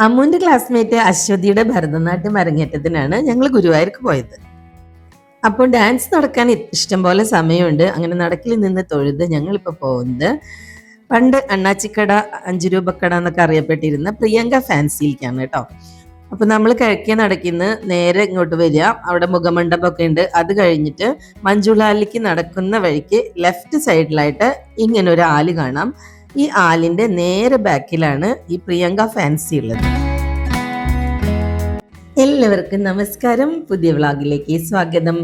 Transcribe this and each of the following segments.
അമ്മുവിന്റെ classmate അശ്വതിയുടെ Bharatanatyam അരങ്ങേറ്റത്തിനാണ് ഞങ്ങൾ ഗുരുവായൂർക്ക് പോയത്. അപ്പോൾ ഡാൻസ് നടക്കാൻ ഇഷ്ടം പോലെ സമയമുണ്ട്. അങ്ങനെ നടക്കിൽ നിന്ന് തൊഴുത് ഞങ്ങളിപ്പോൾ പോകുന്നത് പണ്ട് അണ്ണാച്ചിക്കട അഞ്ചു രൂപക്കട എന്നൊക്കെ അറിയപ്പെട്ടിരുന്ന പ്രിയങ്ക ഫാൻസിയിലേക്കാണ് കേട്ടോ. അപ്പൊ നമ്മൾ കിഴക്കേ നടക്കുന്ന നേരെ ഇങ്ങോട്ട് വരിക. അവിടെ മുഖമണ്ഡപമൊക്കെ ഉണ്ട്. അത് കഴിഞ്ഞിട്ട് മഞ്ജുളാലിക്ക് നടക്കുന്ന വഴിക്ക് ലെഫ്റ്റ് സൈഡിലായിട്ട് ഇങ്ങനെ ഒരു ആൽ കാണാം. ഈ ആലിന്റെ നേരെ ബാക്കിലാണ് ഈ പ്രിയങ്ക ഫാൻസി ഉള്ളത്. എല്ലാവർക്കും നമസ്കാരം. പുതിയ വ്ളോഗിലേക്ക് സ്വാഗതം.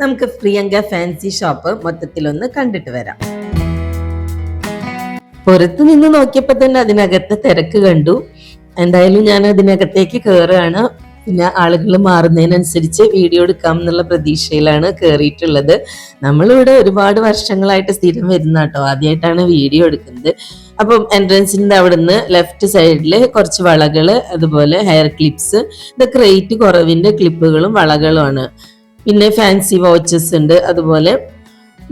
നമുക്ക് പ്രിയങ്ക ഫാൻസി ഷോപ്പ് മൊത്തത്തിലൊന്ന് കണ്ടിട്ട് വരാം. പുറത്തു നിന്ന് നോക്കിയപ്പോ തന്നെ അതിനകത്ത് തിരക്ക് കണ്ടു. എന്തായാലും ഞാൻ അതിനകത്തേക്ക് കയറുകയാണ് പിന്നെ ആളുകൾ മാറുന്നതിനനുസരിച്ച് വീഡിയോ എടുക്കാം എന്നുള്ള പ്രതീക്ഷയിലാണ് കയറിയിട്ടുള്ളത് നമ്മളിവിടെ ഒരുപാട് വർഷങ്ങളായിട്ട് സ്ഥിരം വരുന്ന കേട്ടോ ആദ്യമായിട്ടാണ് വീഡിയോ എടുക്കുന്നത്. അപ്പം എൻട്രൻസിന്റെ അവിടുന്ന് ലെഫ്റ്റ് സൈഡിൽ കുറച്ച് വളകൾ അതുപോലെ ഹെയർ ക്ലിപ്സ് ഇതൊക്കെ റേറ്റ് കുറവിന്റെ ക്ലിപ്പുകളും വളകളുമാണ്. പിന്നെ ഫാൻസി വാച്ചസ് ഉണ്ട് അതുപോലെ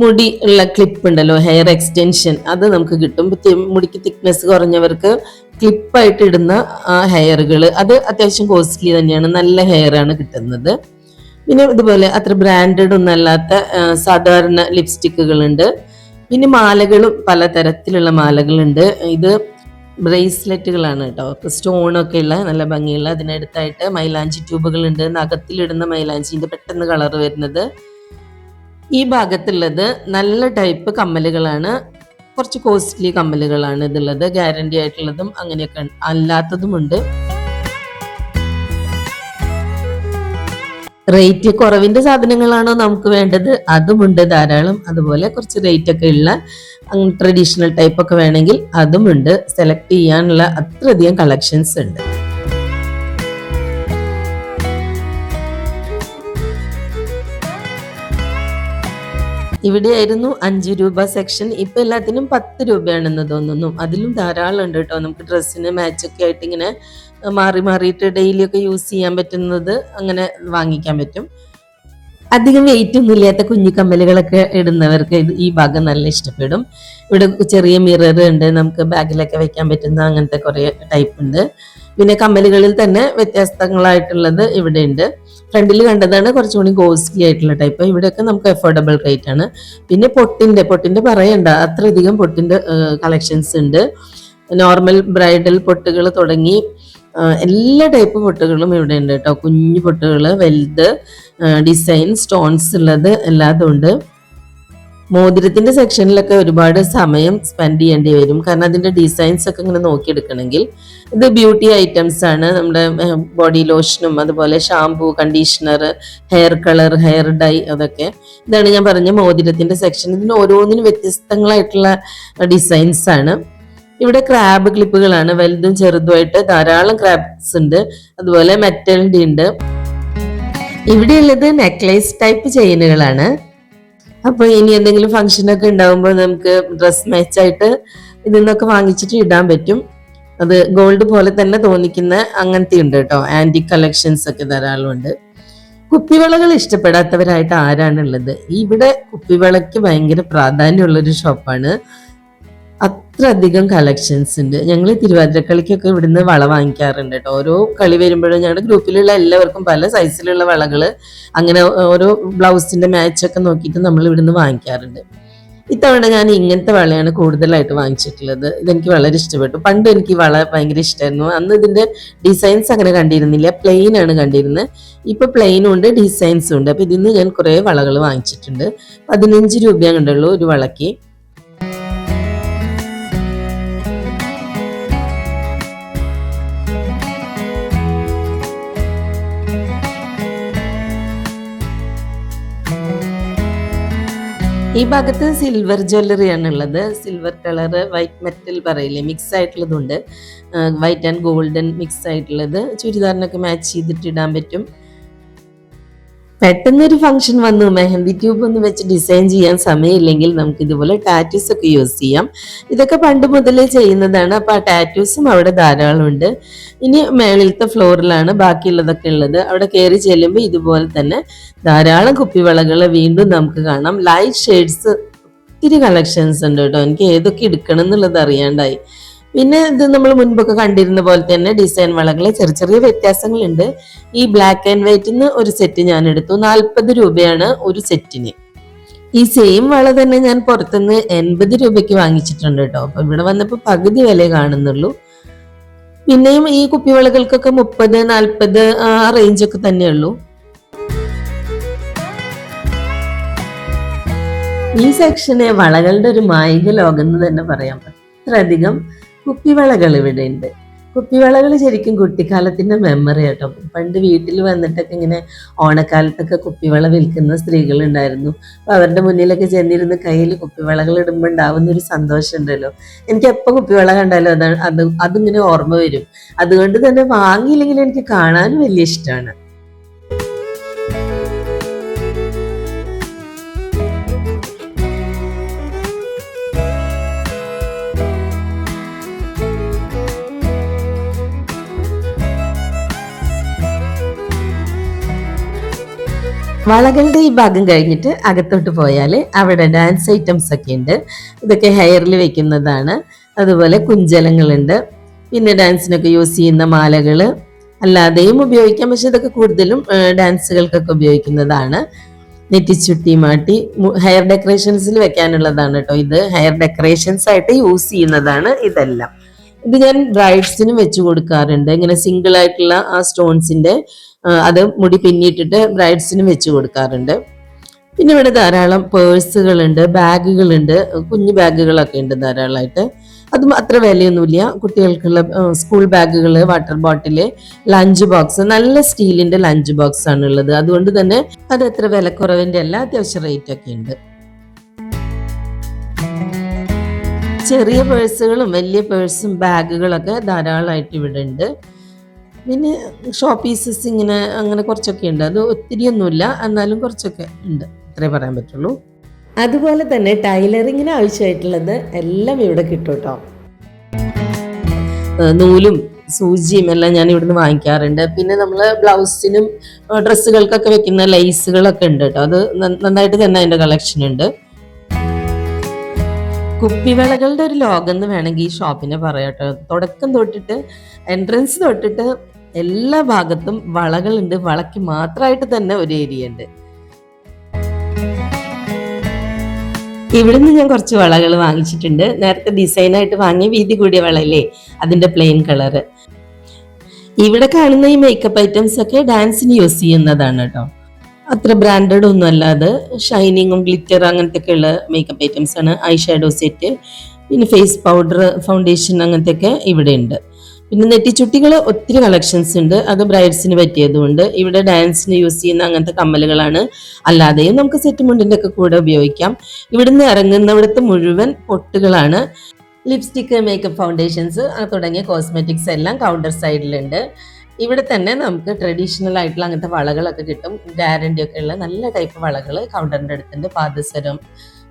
മുടി ഉള്ള ക്ലിപ്പ് ഉണ്ടല്ലോ ഹെയർ എക്സ്റ്റൻഷൻ അത് നമുക്ക് കിട്ടും. മുടിക്ക് തിക്നെസ് കുറഞ്ഞവർക്ക് ക്ലിപ്പായിട്ട് ഇടുന്ന ഹെയറുകൾ അത് അത്യാവശ്യം കോസ്റ്റ്ലി തന്നെയാണ്. നല്ല ഹെയറാണ് കിട്ടുന്നത്. പിന്നെ ഇതുപോലെ അത്ര ബ്രാൻഡഡ് ഒന്നും അല്ലാത്ത സാധാരണ ലിപ്സ്റ്റിക്കുകളുണ്ട്. പിന്നെ മാലകളും പലതരത്തിലുള്ള മാലകളുണ്ട്. ഇത് ബ്രേസ്ലെറ്റുകളാണ് കേട്ടോ. അപ്പോൾ സ്റ്റോണൊക്കെ ഉള്ള നല്ല ഭംഗിയുള്ള. അതിനടുത്തായിട്ട് മൈലാഞ്ചി ട്യൂബുകളുണ്ട്. നഖത്തിലിടുന്ന മൈലാഞ്ചിന്റെ പെട്ടെന്ന് കളർ വരുന്നത്. ഈ ഭാഗത്തുള്ളത് നല്ല ടൈപ്പ് കമ്മലുകളാണ്. കുറച്ച് കോസ്റ്റ്ലി കമ്മലുകളാണ് ഇതുള്ളത്. ഗ്യാരണ്ടി ആയിട്ടുള്ളതും അങ്ങനെയൊക്കെ അല്ലാത്തതുമുണ്ട്. റേറ്റ് കുറവിന്റെ സാധനങ്ങളാണോ നമുക്ക് വേണ്ടത്? അതുമുണ്ട് ധാരാളം. അതുപോലെ കുറച്ച് റേറ്റ് ഒക്കെ ഉള്ള ട്രഡീഷണൽ ടൈപ്പ് ഒക്കെ വേണമെങ്കിൽ അതുമുണ്ട്. സെലക്ട് ചെയ്യാനുള്ള അത്രയധികം കളക്ഷൻസ് ഉണ്ട്. ഇവിടെയായിരുന്നു അഞ്ച് രൂപ സെക്ഷൻ ഇപ്പൊ എല്ലാത്തിനും പത്ത് രൂപയാണെന്ന് തോന്നുന്നു. അതിലും ധാരാളം ഉണ്ട് കേട്ടോ. നമുക്ക് ഡ്രസ്സിന് മാച്ചൊക്കെ ആയിട്ട് ഇങ്ങനെ മാറി മാറിയിട്ട് ഡെയിലി ഒക്കെ യൂസ് ചെയ്യാൻ പറ്റുന്നത് അങ്ങനെ വാങ്ങിക്കാൻ പറ്റും. അധികം വെയിറ്റ് ഒന്നും ഇല്ലാത്ത കുഞ്ഞു കമ്മലുകളൊക്കെ ഇടുന്നവർക്ക് ഈ ഭാഗം നല്ല ഇഷ്ടപ്പെടും. ഇവിടെ ചെറിയ മിറർ ഉണ്ട്. നമുക്ക് ബാഗിലൊക്കെ വെക്കാൻ പറ്റുന്ന അങ്ങനത്തെ കുറേ ടൈപ്പ് ഉണ്ട്. പിന്നെ കമ്മലുകളിൽ തന്നെ വ്യത്യസ്തങ്ങളായിട്ടുള്ളത് ഇവിടെ ഉണ്ട് ഫ്രണ്ടിൽ കണ്ടതാണ് കുറച്ചുകൂടി കോസ്റ്റ്ലി ആയിട്ടുള്ള ടൈപ്പ് ഇവിടെയൊക്കെ നമുക്ക് അഫോർഡബിൾ റേറ്റ് ആണ്. പിന്നെ പൊട്ടിന്റെ പൊട്ടിന്റെ പറയണ്ട. അത്രയധികം പൊട്ടിന്റെ കളക്ഷൻസ് ഉണ്ട്. നോർമൽ ബ്രൈഡൽ പൊട്ടുകൾ തുടങ്ങി എല്ലാ ടൈപ്പ് പൊട്ടുകളും ഇവിടെ ഉണ്ട് കേട്ടോ. കുഞ്ഞു പൊട്ടുകൾ വലുത് ഡിസൈൻ സ്റ്റോൺസ് ഉള്ളത് എല്ലാതും ഉണ്ട്. മോതിരത്തിന്റെ സെക്ഷനിലൊക്കെ ഒരുപാട് സമയം സ്പെൻഡ് ചെയ്യേണ്ടി വരും. കാരണം അതിന്റെ ഡിസൈൻസ് ഒക്കെ ഇങ്ങനെ നോക്കിയെടുക്കണമെങ്കിൽ ഇത് ബ്യൂട്ടി ഐറ്റംസ് ആണ്. നമ്മുടെ ബോഡി ലോഷനും അതുപോലെ shampoo conditioner hair colour hair dye അതൊക്കെ. ഇതാണ് ഞാൻ പറഞ്ഞ മോതിരത്തിന്റെ സെക്ഷൻ ഇതിന് ഓരോന്നിനും വ്യത്യസ്തങ്ങളായിട്ടുള്ള ഡിസൈൻസ് ആണ്. ഇവിടെ ക്രാബ് ക്ലിപ്പുകളാണ് വലുതും ചെറുതുമായിട്ട് ധാരാളം ക്രാബ്സ് ഉണ്ട്. അതുപോലെ മെറ്റലിന്റെ ഉണ്ട്. ഇവിടെയുള്ളത് നെക്ലേസ് ടൈപ്പ് ചെയിനുകളാണ് അപ്പൊ ഇനി എന്തെങ്കിലും ഫംഗ്ഷൻ ഒക്കെ ഉണ്ടാകുമ്പോൾ നമുക്ക് ഡ്രസ് മാച്ച് ആയിട്ട് ഇതിൽ നിന്നൊക്കെ വാങ്ങിച്ചിട്ട് ഇടാൻ പറ്റും. അത് ഗോൾഡ് പോലെ തന്നെ തോന്നിക്കുന്ന അങ്ങനത്തെ ഉണ്ട് കേട്ടോ. ആന്റി കളക്ഷൻസ് ഒക്കെ ധാരാളം ഉണ്ട് കുപ്പിവളകൾ ഇഷ്ടപ്പെടാത്തവരായിട്ട് ആരാണുള്ളത് ഇവിടെ കുപ്പിവളയ്ക്ക് ഭയങ്കര പ്രാധാന്യമുള്ളൊരു ഷോപ്പാണ് അത്രയധികം കളക്ഷൻസ് ഉണ്ട്. ഞങ്ങൾ തിരുവാതിരക്കളിക്കൊക്കെ ഇവിടുന്ന് വള വാങ്ങിക്കാറുണ്ട് കേട്ടോ. ഓരോ കളി വരുമ്പോഴും ഞങ്ങളുടെ ഗ്രൂപ്പിലുള്ള എല്ലാവർക്കും പല സൈസിലുള്ള വളകൾ അങ്ങനെ ഓരോ ബ്ലൗസിന്റെ മാച്ചൊക്കെ നോക്കിയിട്ട് നമ്മൾ ഇവിടുന്ന് വാങ്ങിക്കാറുണ്ട്. ഇത്തവണ ഞാൻ ഇങ്ങനത്തെ വളയാണ് കൂടുതലായിട്ട് വാങ്ങിച്ചിട്ടുള്ളത്. ഇതെനിക്ക് വളരെ ഇഷ്ടപ്പെട്ടു. പണ്ട് എനിക്ക് വള ഭയങ്കര ഇഷ്ടമായിരുന്നു അന്ന് ഇതിന്റെ ഡിസൈൻസ് അങ്ങനെ കണ്ടിരുന്നില്ല. പ്ലെയിൻ ആണ് കണ്ടിരുന്നത്. ഇപ്പോൾ പ്ലെയിനും ഉണ്ട് ഡിസൈൻസും ഉണ്ട്. അപ്പൊ ഇതിന്ന് ഞാൻ കുറേ വളകൾ വാങ്ങിച്ചിട്ടുണ്ട്. പതിനഞ്ച് രൂപയാണ് കണ്ടുള്ളൂ ഒരു വളയ്ക്ക്. ഈ ഭാഗത്ത് സിൽവർ ജ്വല്ലറി ആണ് ഉള്ളത് സിൽവർ കളർ വൈറ്റ് മെറ്റൽ പറയില്ലേ മിക്സ് ആയിട്ടുള്ളതുണ്ട്. വൈറ്റ് ആൻഡ് ഗോൾഡൻ മിക്സ് ആയിട്ടുള്ളത്. ചുരിദാറിനൊക്കെ മാച്ച് ചെയ്തിട്ട് ഇടാൻ പറ്റും. പെട്ടെന്നൊരു ഫംഗ്ഷൻ വന്നു. മെഹന്തി ട്യൂബ് ഒന്ന് വെച്ച് ഡിസൈൻ ചെയ്യാൻ സമയമില്ലെങ്കിൽ നമുക്ക് ഇതുപോലെ ടാറ്റൂസ് ഒക്കെ യൂസ് ചെയ്യാം. ഇതൊക്കെ പണ്ട് മുതലേ ചെയ്യുന്നതാണ്. അപ്പൊ ആ ടാറ്റൂസും അവിടെ ധാരാളം ഉണ്ട്. ഇനി മേളിലത്തെ ഫ്ലോറിലാണ് ബാക്കിയുള്ളതൊക്കെ ഉള്ളത്. അവിടെ കയറി ചെല്ലുമ്പോൾ ഇതുപോലെ തന്നെ ധാരാളം കുപ്പിവളകൾ വീണ്ടും നമുക്ക് കാണാം. ലൈറ്റ് ഷെയ്ഡ്സ് ഒത്തിരി കളക്ഷൻസ് ഉണ്ട് കേട്ടോ. എനിക്ക് ഏതൊക്കെ എടുക്കണം എന്നുള്ളത് അറിയാണ്ടായി. പിന്നെ ഇത് നമ്മൾ മുൻപൊക്കെ കണ്ടിരുന്ന പോലെ തന്നെ ഡിസൈൻ വളകളെ ചെറിയ ചെറിയ വ്യത്യാസങ്ങളുണ്ട്. ഈ ബ്ലാക്ക് ആൻഡ് വൈറ്റിൽ നിന്ന് ഒരു സെറ്റ് ഞാൻ എടുത്തു. നാൽപ്പത് രൂപയാണ് ഒരു സെറ്റിന് ഈ സെയിം വള തന്നെ ഞാൻ പുറത്തുനിന്ന് എൺപത് രൂപയ്ക്ക് വാങ്ങിച്ചിട്ടുണ്ട് കേട്ടോ. അപ്പൊ ഇവിടെ വന്നപ്പോൾ പകുതി വില കാണുന്നുള്ളൂ. പിന്നെയും ഈ കുപ്പി വളകൾക്കൊക്കെ മുപ്പത് നാൽപ്പത് ആ റേഞ്ചൊക്കെ തന്നെയുള്ളൂ. ഈ സെക്ഷനെ വളകളുടെ ഒരു മായിക ലോകം എന്ന് തന്നെ പറയാം അത്രയധികം കുപ്പിവളകൾ ഇവിടെ ഉണ്ട് കുപ്പിവളകൾ ശരിക്കും കുട്ടിക്കാലത്തിന്റെ മെമ്മറി കേട്ടോ പണ്ട് വീട്ടിൽ വന്നിട്ടൊക്കെ ഇങ്ങനെ ഓണക്കാലത്തൊക്കെ കുപ്പിവള വിൽക്കുന്ന സ്ത്രീകൾ ഉണ്ടായിരുന്നു. അപ്പൊ അവരുടെ മുന്നിലൊക്കെ ചെന്നിരുന്ന് കയ്യിൽ കുപ്പിവളകൾ ഇടുമ്പോൾ ഉണ്ടാവുന്ന ഒരു സന്തോഷം ഉണ്ടല്ലോ. എനിക്ക് എപ്പോൾ കുപ്പിവള കണ്ടാലും അതാണ് അത് അതിങ്ങനെ ഓർമ്മ വരും. അതുകൊണ്ട് തന്നെ വാങ്ങിയില്ലെങ്കിലും എനിക്ക് കാണാൻ വലിയ ഇഷ്ടമാണ്. വളകളുടെ ഈ ഭാഗം കഴിഞ്ഞിട്ട് അകത്തോട്ട് പോയാൽ അവിടെ ഡാൻസ് ഐറ്റംസ് ഒക്കെ ഉണ്ട്. ഇതൊക്കെ ഹെയറിൽ വെക്കുന്നതാണ്. അതുപോലെ കുഞ്ചലങ്ങളുണ്ട്. പിന്നെ ഡാൻസിനൊക്കെ യൂസ് ചെയ്യുന്ന മാലകൾ അല്ലാതെയും ഉപയോഗിക്കാം. പക്ഷെ ഇതൊക്കെ കൂടുതലും ഡാൻസുകൾക്കൊക്കെ ഉപയോഗിക്കുന്നതാണ്. നെറ്റിച്ചുട്ടി മാട്ടി ഹെയർ ഡെക്കറേഷൻസിൽ വെക്കാനുള്ളതാണ് കേട്ടോ ഇത്. ഹെയർ ഡെക്കറേഷൻസ് ആയിട്ട് യൂസ് ചെയ്യുന്നതാണ് ഇതെല്ലാം. ഇത് ഞാൻ ബ്രൈഡ്സിനും വെച്ച് കൊടുക്കാറുണ്ട്. ഇങ്ങനെ സിംഗിൾ ആയിട്ടുള്ള ആ സ്റ്റോൺസിന്റെ അത് മുടി പിന്നിയിട്ടിട്ട് ബ്രൈഡ്സിനും വെച്ച് കൊടുക്കാറുണ്ട്. പിന്നെ ഇവിടെ ധാരാളം പേഴ്സുകളുണ്ട് ബാഗുകളുണ്ട് കുഞ്ഞു ബാഗുകളൊക്കെ ഉണ്ട് ധാരാളമായിട്ട്. അത് അത്ര വിലയൊന്നുമില്ല. കുട്ടികൾക്കുള്ള സ്കൂൾ ബാഗുകൾ വാട്ടർ ബോട്ടിൽ ലഞ്ച് ബോക്സ് നല്ല സ്റ്റീലിന്റെ ലഞ്ച് ബോക്സ് ആണ് ഉള്ളത് അതുകൊണ്ട് തന്നെ അത് എത്ര വിലക്കുറവിന്റെ അല്ല അത്യാവശ്യം റേറ്റ് ഒക്കെ ഉണ്ട്. ചെറിയ പേഴ്സുകളും വലിയ പേഴ്സും ബാഗുകളൊക്കെ ധാരാളമായിട്ട് ഇവിടെ ഉണ്ട്. പിന്നെ ഷോ പീസസ് ഇങ്ങനെ അങ്ങനെ കുറച്ചൊക്കെ ഉണ്ട്. അത് ഒത്തിരി ഒന്നുമില്ല എന്നാലും കുറച്ചൊക്കെ ഉണ്ട്. അത്രേ പറയാൻ പറ്റുള്ളൂ. അതുപോലെ തന്നെ ടൈലറിങ്ങിന് ആവശ്യമായിട്ടുള്ളത് എല്ലാം ഇവിടെ കിട്ടും കേട്ടോ. നൂലും സൂചിയും എല്ലാം ഞാൻ ഇവിടുന്ന് വാങ്ങിക്കാറുണ്ട്. പിന്നെ നമ്മൾ ബ്ലൗസിനും ഡ്രസ്സുകൾക്കൊക്കെ വെക്കുന്ന ലൈസുകളൊക്കെ ഉണ്ട് കേട്ടോ. അത് നന്നായിട്ട് തന്നെ അതിന്റെ കളക്ഷൻ ഉണ്ട്. കുപ്പിവിളകളുടെ ഒരു ലോകം എന്ന് വേണമെങ്കിൽ ഈ ഷോപ്പിനെ പറയാട്ടോ തുടക്കം തൊട്ടിട്ട് എൻട്രൻസ് തൊട്ടിട്ട് എല്ലാ ഭാഗത്തും വളകളുണ്ട്. വളയ്ക്ക് മാത്രമായിട്ട് തന്നെ ഒരു ഏരിയ ഉണ്ട് ഇവിടുന്ന് ഞാൻ കുറച്ച് വളകൾ വാങ്ങിച്ചിട്ടുണ്ട്. നേരത്തെ ഡിസൈനായിട്ട് വാങ്ങിയ വീതി കൂടിയ വളയില്ലേ? അതിന്റെ പ്ലെയിൻ കളറ് ഇവിടെ കാണുന്ന ഈ മേക്കപ്പ് ഐറ്റംസ് ഒക്കെ ഡാൻസിന് യൂസ് ചെയ്യുന്നതാണ് കേട്ടോ. അത്ര ബ്രാൻഡഡ് ഒന്നും അല്ല അത്. ഷൈനിങ്ങും ഗ്ലിറ്റർ അങ്ങനത്തെ ഒക്കെ ഉള്ള മേക്കപ്പ് ഐറ്റംസ് ആണ്. ഐ ഷാഡോ സെറ്റ് പിന്നെ ഫേസ് പൗഡർ ഫൗണ്ടേഷൻ അങ്ങനത്തെ ഒക്കെ ഇവിടെ ഉണ്ട് പിന്നെ നെറ്റിച്ചുട്ടികൾ ഒത്തിരി കളക്ഷൻസ് ഉണ്ട്. അത് ബ്രൈഡ്സിന് പറ്റിയതുകൊണ്ട് ഇവിടെ ഡാൻസിന് യൂസ് ചെയ്യുന്ന അങ്ങനത്തെ കമ്മലുകളാണ്. അല്ലാതെയും നമുക്ക് സെറ്റ് മുണ്ടിന്റെ ഒക്കെ കൂടെ ഉപയോഗിക്കാം. ഇവിടുന്ന് ഇറങ്ങുന്നവിടുത്തെ മുഴുവൻ പൊട്ടുകളാണ്. ലിപ്സ്റ്റിക്ക് മേക്കപ്പ് ഫൗണ്ടേഷൻസ് തുടങ്ങിയ കോസ്മെറ്റിക്സ് എല്ലാം കൗണ്ടർ സൈഡിലുണ്ട് ഇവിടെ തന്നെ നമുക്ക് ട്രഡീഷണൽ ആയിട്ടുള്ള അങ്ങനത്തെ വളകളൊക്കെ കിട്ടും. ഗ്യാരണ്ടി ഒക്കെ ഉള്ള നല്ല ടൈപ്പ് വളകൾ കൗണ്ടറിന്റെ അടുത്തുണ്ട്. പാദസരം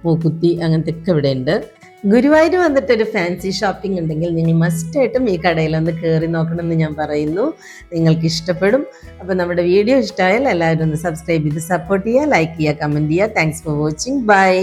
മൂക്കുത്തി അങ്ങനത്തെ ഒക്കെ ഇവിടെ ഉണ്ട്. ഗുരുവായൂർ വന്നിട്ട് ഒരു ഫാൻസി ഷോപ്പിംഗ് ഉണ്ടെങ്കിൽ നിങ്ങൾ മസ്റ്റ് ആയിട്ടും ഈ കടയിലൊന്ന് കയറി നോക്കണമെന്ന് ഞാൻ പറയുന്നു. നിങ്ങൾക്ക് ഇഷ്ടപ്പെടും. അപ്പോൾ നമ്മുടെ വീഡിയോ ഇഷ്ടമായാൽ എല്ലാവരും ഒന്ന് സബ്സ്ക്രൈബ് ചെയ്ത് സപ്പോർട്ട് ചെയ്യുക ലൈക്ക് ചെയ്യുക കമന്റ് ചെയ്യുക. Thanks for watching bye